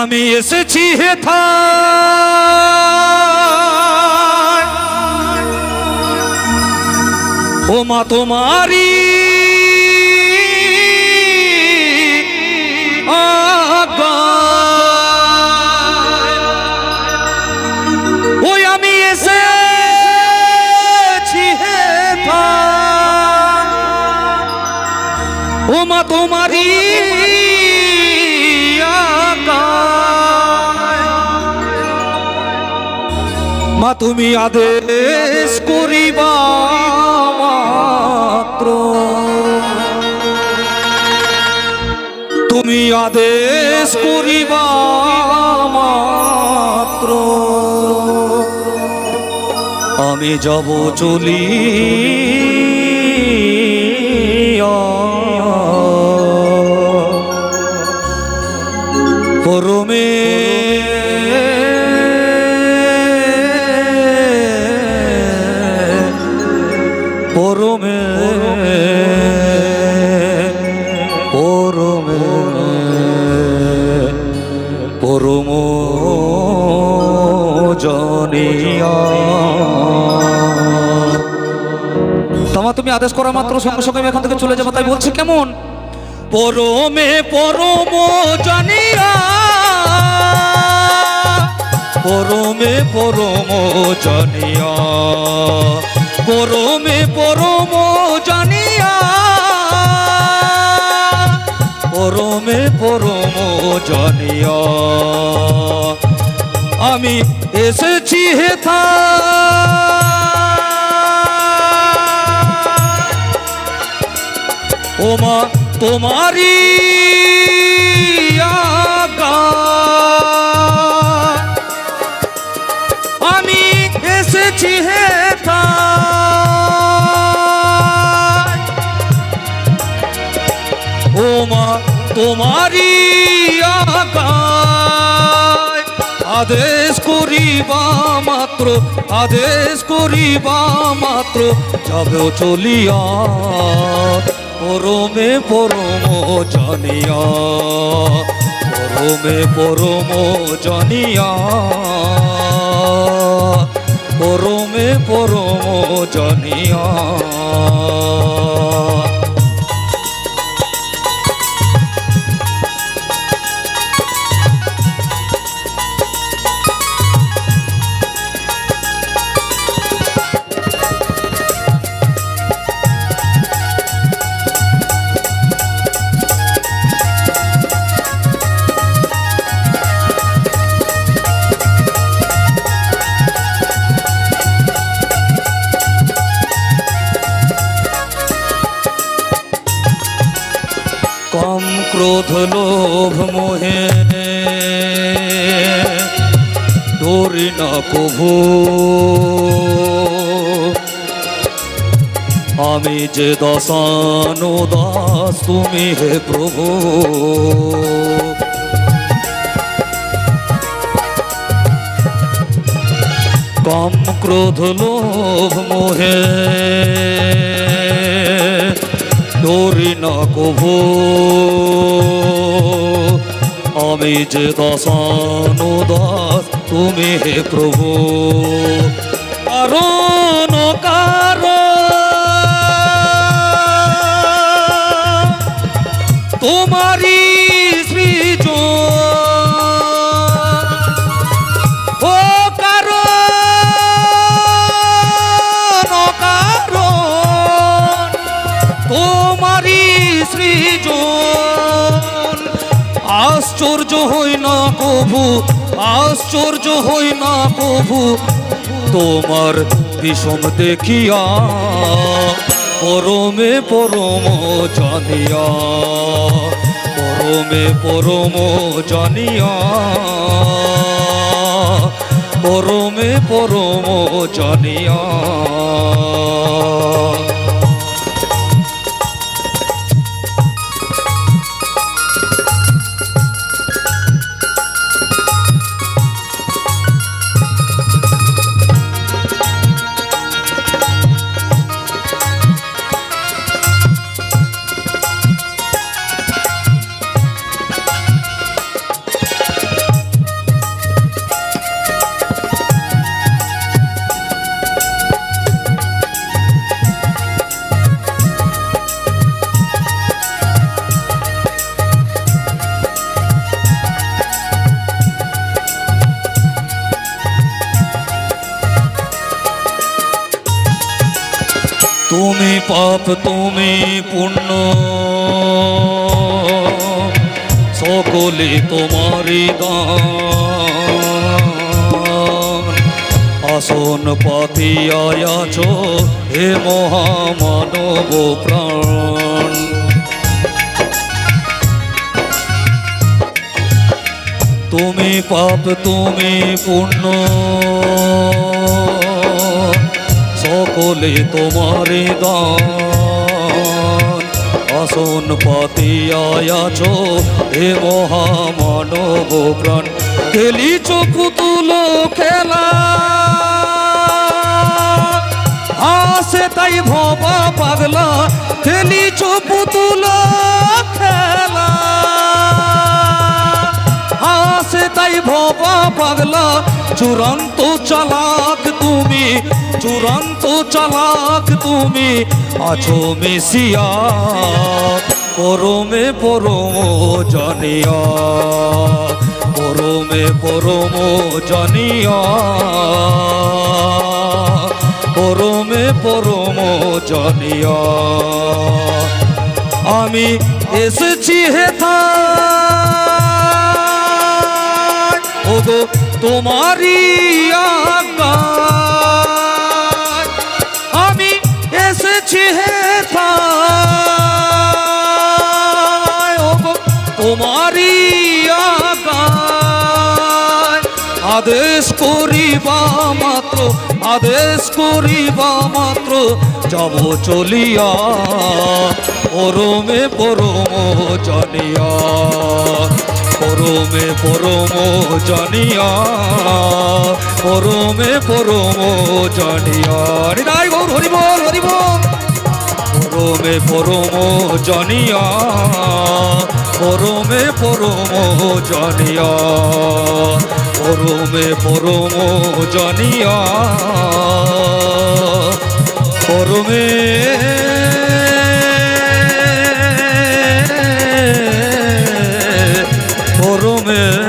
আমি এসেছি হেথা ও মা তোমারি। ওই আমি এসেছি হেথা ও মা তোমারি মা তুমি আদেশ করিবা মাত্র। তুমি আদেশ করিবা মাত্র। আমি যাব চলি পরমে পরমে পরমে পরম জনিয়া। তোমা তুমি আদেশ করা মাত্র সঙ্গে সঙ্গে আমি এখান থেকে চলে যাব তাই বলছি কেমন? পরমে পরম জানিয়া। পরমে পরম জানিয়া। পরমে পরম জানিয়া। পরমে পরম জানিয়া। আমি এসেছি হেথা ও মা তোমারি তোমারি আদেশ করিবা মাত্র, আদেশ করিবা মাত্র, যাবে চলিয়া। পরমে পরম জানিয়া, পরমে পরম জানিয়া। পরমে পরম জানিয়া। ক্রোধ লোভ মোহে। ডোরি না কভু। আমি যে দশানো দাস, তুমি হে প্রভু। কম ক্রোধ লোভ মোহে। ডোরি না কভু। আমি যে দশানো দাস তুমি হে প্রভু। কারণ কারণ তোমারি আশ্চর্য হই না কভু আশ্চর্য হই না কভু তোমার বিষম দেখিয়া পরমে পরম জানিয়া, পরমে পরম জানিয়া, পরমে পরম জানিয়া। পাপ তুমি পুণ্য। সকলে তোমারই দান। আসন পাতিয়াছ হে মহামানব প্রাণ। তুমি পাপ, তুমি পুণ্য। সকলে তোমারে আসন পাতিয়াছ হে মহামানব প্রাণ খেলিছ পুতুল খেলা। হাসে তাই ভবা পাগলা খেলিছ পুতুল খেলা। হাসে তাই ভবা পাগলা, চূড়ান্ত চালাক তুমি। চূড়ান্ত চালাক তুমি আছো মেসিয়া। পরমে পরম জানিয়া, পরমে পরম জানিয়া। পরমে পরম জানিয়া। আমি এসেছি হেথা ওগো, তোমারই তোমারই আদেশ করিবা মাত্র, আদেশ করিবা মাত্র, যাব চলিয়া। পরমে পরম জানিয়া, পরমে পরম জানিয়া, পরমে পরম জানিয়া। হরিবল হরিবল পরমে পরম জনিয়া পরমে পরম জনিয়া পরমে পরম জনিয়া পরমে পরমে